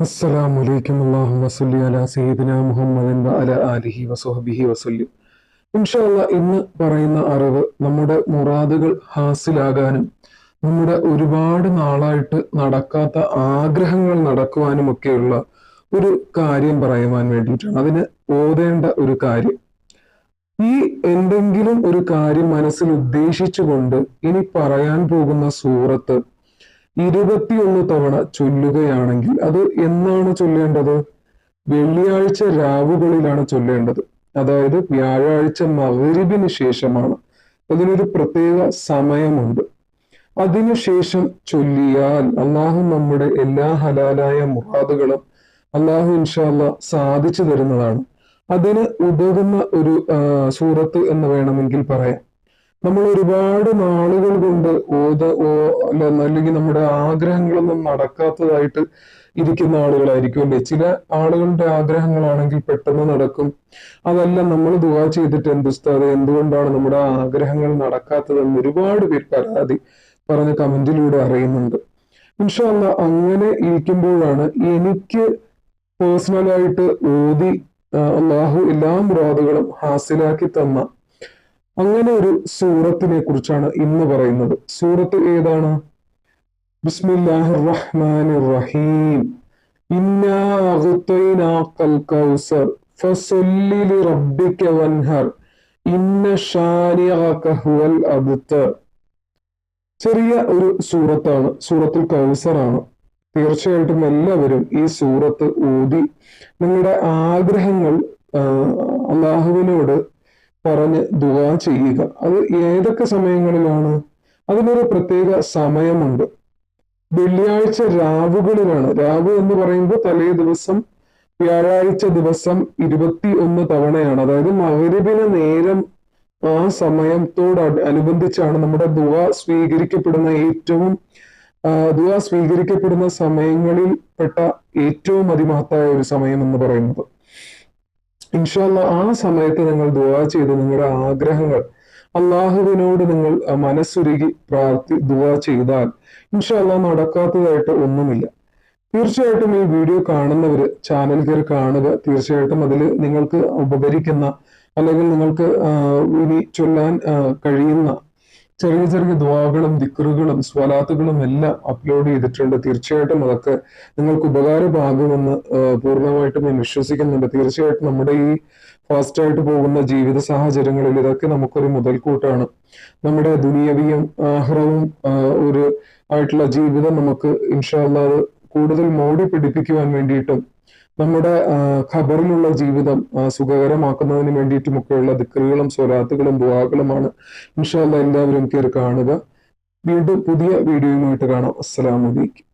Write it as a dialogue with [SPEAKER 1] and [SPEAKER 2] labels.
[SPEAKER 1] അസ്സലാമു അലൈക്കും അല്ലാഹുമ്മ സ്വല്ലി അലാ സയ്യിദിന മുഹമ്മദിൻ വ അലാ ആലിഹി വസല്ലം. ഇൻഷാല്ല ഇന്ന് പറയുന്ന അറിവ് നമ്മുടെ മുറാദുകൾ ഹാസിലാകാനും നമ്മുടെ ഒരുപാട് നാളായിട്ട് നടക്കാത്ത ആഗ്രഹങ്ങൾ നടക്കുവാനും ഒക്കെയുള്ള ഒരു കാര്യം പറയുവാൻ വേണ്ടിയിട്ടാണ്. അതിന് ഓതേണ്ട ഒരു കാര്യം. ഈ എന്തെങ്കിലും ഒരു കാര്യം മനസ്സിൽ ഉദ്ദേശിച്ചുകൊണ്ട് ഇനി പറയാൻ പോകുന്ന സൂറത്ത് ഇരുപത്തിയൊന്ന് തവണ ചൊല്ലുകയാണെങ്കിൽ അത് എന്നാണ് ചൊല്ലേണ്ടത്? വെള്ളിയാഴ്ച രാവുകളിലാണ് ചൊല്ലേണ്ടത്. അതായത് വ്യാഴാഴ്ച മകരിബിന് ശേഷമാണ്. അതിനൊരു പ്രത്യേക സമയമുണ്ട്. അതിനുശേഷം ചൊല്ലിയാൽ അള്ളാഹു നമ്മുടെ എല്ലാ ഹലാലായ മുഹാദുകളും അള്ളാഹു ഇൻഷാല്ല സാധിച്ചു തരുന്നതാണ്. അതിന് ഉതകുന്ന ഒരു സൂറത്ത് എന്ന് വേണമെങ്കിൽ പറയാം. നമ്മൾ ഒരുപാട് നാളുകൾ കൊണ്ട് ഓത ഓ അല്ല അല്ലെങ്കിൽ നമ്മുടെ ആഗ്രഹങ്ങളൊന്നും നടക്കാത്തതായിട്ട് ഇരിക്കുന്ന ആളുകളായിരിക്കും അല്ലേ? ചില ആളുകളുടെ ആഗ്രഹങ്ങളാണെങ്കിൽ പെട്ടെന്ന് നടക്കും. അതല്ല നമ്മൾ ദുവാ ചെയ്തിട്ട് എന്ത് ഉസ്താദ് എന്തുകൊണ്ടാണ് നമ്മുടെ ആഗ്രഹങ്ങൾ നടക്കാത്തതെന്ന് ഒരുപാട് പേർ പരാതി പറഞ്ഞ കമന്റിലൂടെ അറിയുന്നുണ്ട്. ഇൻഷാല്ല അങ്ങനെ ഇരിക്കുമ്പോഴാണ് എനിക്ക് പേഴ്സണലായിട്ട് ഓതി അള്ളാഹു എല്ലാ മുറാദുകളും ഹാസിലാക്കി തന്ന അങ്ങനെ ഒരു സൂറത്തിനെ കുറിച്ചാണ് ഇന്ന് പറയുന്നത്. സൂറത്ത് ഏതാണ്? ബിസ്മില്ലാഹിർ റഹ്മാനിർ റഹീം കൗസർ വൻഹർ. ഇന്ന ഹുവൽ അബ്തർ ചെറിയ ഒരു സൂറത്താണ്. സൂറത്തുൽ കൗസറാണ്. തീർച്ചയായിട്ടും എല്ലാവരും ഈ സൂറത്ത് ഊതി നിങ്ങളുടെ ആഗ്രഹങ്ങൾ അള്ളാഹുവിനോട് പറഞ്ഞ് ദുവാ ചെയ്യുക. അത് ഏതൊക്കെ സമയങ്ങളിലാണ്? അതിനൊരു പ്രത്യേക സമയമുണ്ട്. വെള്ളിയാഴ്ച രാവുകളിലാണ്. രാവ് എന്ന് പറയുമ്പോൾ തലേ ദിവസം വ്യാഴാഴ്ച ദിവസം ഇരുപത്തി ഒന്ന് തവണയാണ്. അതായത് മകരവിന് നേരം ആ സമയത്തോട് അനുബന്ധിച്ചാണ് നമ്മുടെ ദുവ സ്വീകരിക്കപ്പെടുന്ന ഏറ്റവും ദുവ സ്വീകരിക്കപ്പെടുന്ന സമയങ്ങളിൽ പെട്ട ഏറ്റവും അതിമഹത്തായ ഒരു സമയം എന്ന് പറയുന്നത്. ഇൻഷാല്ല ആ സമയത്ത് നിങ്ങൾ ദുവാ ചെയ്ത് നിങ്ങളുടെ ആഗ്രഹങ്ങൾ അള്ളാഹുവിനോട് നിങ്ങൾ മനസ്സുരുകി പ്രാർത്ഥി ദുവാ ചെയ്താൽ ഇൻഷാല്ല നടക്കാത്തതായിട്ട് ഒന്നുമില്ല. തീർച്ചയായിട്ടും ഈ വീഡിയോ കാണുന്നവര് ചാനൽ കയറി കാണുക. തീർച്ചയായിട്ടും അതിൽ നിങ്ങൾക്ക് ഉപകരിക്കുന്ന അല്ലെങ്കിൽ നിങ്ങൾക്ക് ഇനി ചൊല്ലാൻ കഴിയുന്ന ചെറിയ ചെറിയ ദ്വാകളും ദിക്കറുകളും സ്വലാത്തുകളും എല്ലാം അപ്ലോഡ് ചെയ്തിട്ടുണ്ട്. തീർച്ചയായിട്ടും അതൊക്കെ നിങ്ങൾക്ക് ഉപകാരമാകുമെന്ന് പൂർണമായിട്ടും ഞാൻ വിശ്വസിക്കുന്നുണ്ട്. തീർച്ചയായിട്ടും നമ്മുടെ ഈ ഫാസ്റ്റായിട്ട് പോകുന്ന ജീവിത സാഹചര്യങ്ങളിൽ ഇതൊക്കെ നമുക്കൊരു മുതൽക്കൂട്ടാണ്. നമ്മുടെ ദുനിയവിയും ആഹ്റവും ആഹ് ഒരു ആയിട്ടുള്ള ജീവിതം നമുക്ക് ഇൻഷാല്ലാ കൂടുതൽ മോടി പിടിപ്പിക്കുവാൻ വേണ്ടിയിട്ടും നമ്മുടെ ഖബറിലുള്ള ജീവിതം സുഖകരമാക്കുന്നതിന് വേണ്ടിയിട്ടുമൊക്കെയുള്ള ദിക്കറുകളും സ്വരാത്തുകളും ദുവാകളുമാണ് ഇൻഷാല്ല എല്ലാവരും കയറി കാണുക. വീണ്ടും പുതിയ വീഡിയോയുമായിട്ട് കാണാം. അസ്സലാമലൈക്കും